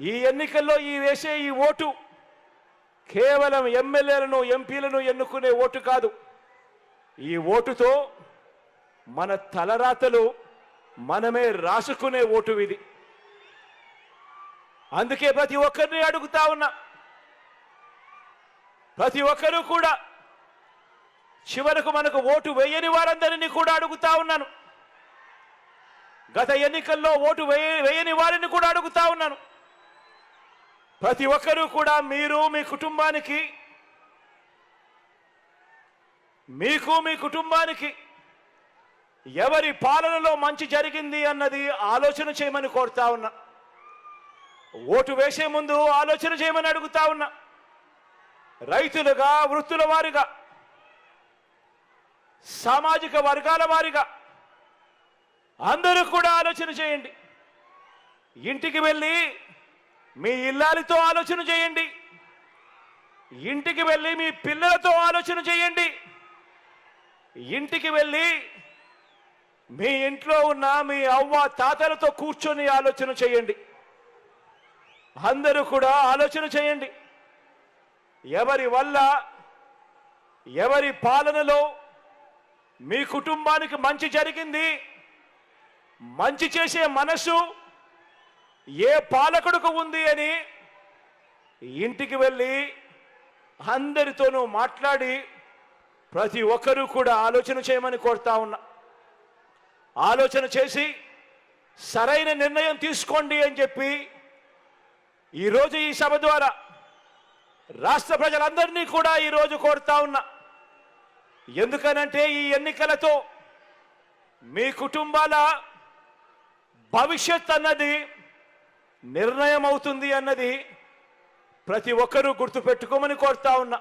ఈ ఎన్నికల్లో ఈ వేసే ఈ ఓటు కేవలం ఎమ్మెల్యేలను ఎంపీలను ఎన్నుకునే ఓటు కాదు. ఈ ఓటుతో మన తలరాతలు మనమే రాసుకునే ఓటు ఇది. అందుకే ప్రతి ఒక్కరిని అడుగుతా ఉన్నా. ప్రతి ఒక్కరూ కూడా చివరకు మనకు ఓటు వేయని వారందరినీ కూడా అడుగుతా ఉన్నాను. గత ఎన్నికల్లో ఓటు వేయ వేయని వారిని కూడా అడుగుతా ఉన్నాను. ప్రతి ఒక్కరూ కూడా మీరు మీ కుటుంబానికి మీకు మీ కుటుంబానికి ఎవరి పాలనలో మంచి జరిగింది అన్నది ఆలోచన చేయమని కోరుతా ఉన్నా. ఓటు వేసే ముందు ఆలోచన చేయమని అడుగుతా ఉన్నా. రైతులుగా వృత్తుల వారిగా సామాజిక వర్గాల వారిగా అందరూ కూడా ఆలోచన చేయండి. ఇంటికి వెళ్ళి మీ ఇల్లాలతో ఆలోచన చేయండి. ఇంటికి వెళ్ళి మీ పిల్లలతో ఆలోచన చేయండి. ఇంటికి వెళ్ళి మీ ఇంట్లో ఉన్న మీ అవ్వ తాతలతో కూర్చొని ఆలోచన చేయండి. అందరూ కూడా ఆలోచన చేయండి. ఎవరి వల్ల ఎవరి పాలనలో మీ కుటుంబానికి మంచి జరిగింది మంచి చేసే మనసు ఏ పాలకుడుకు ఉంది అని ఇంటికి వెళ్ళి అందరితోనూ మాట్లాడి ప్రతి ఒక్కరూ కూడా ఆలోచన చేయమని కోరుతా ఉన్నా. ఆలోచన చేసి సరైన నిర్ణయం తీసుకోండి అని చెప్పి ఈరోజు ఈ సభ ద్వారా రాష్ట్ర ప్రజలందరినీ కూడా ఈరోజు కోరుతా ఉన్నా. ఎందుకనంటే ఈ ఎన్నికలతో మీ కుటుంబాల భవిష్యత్ అన్నది నిర్ణయం అవుతుంది అన్నది ప్రతి ఒక్కరూ గుర్తుపెట్టుకోమని కోరుతా ఉన్నా.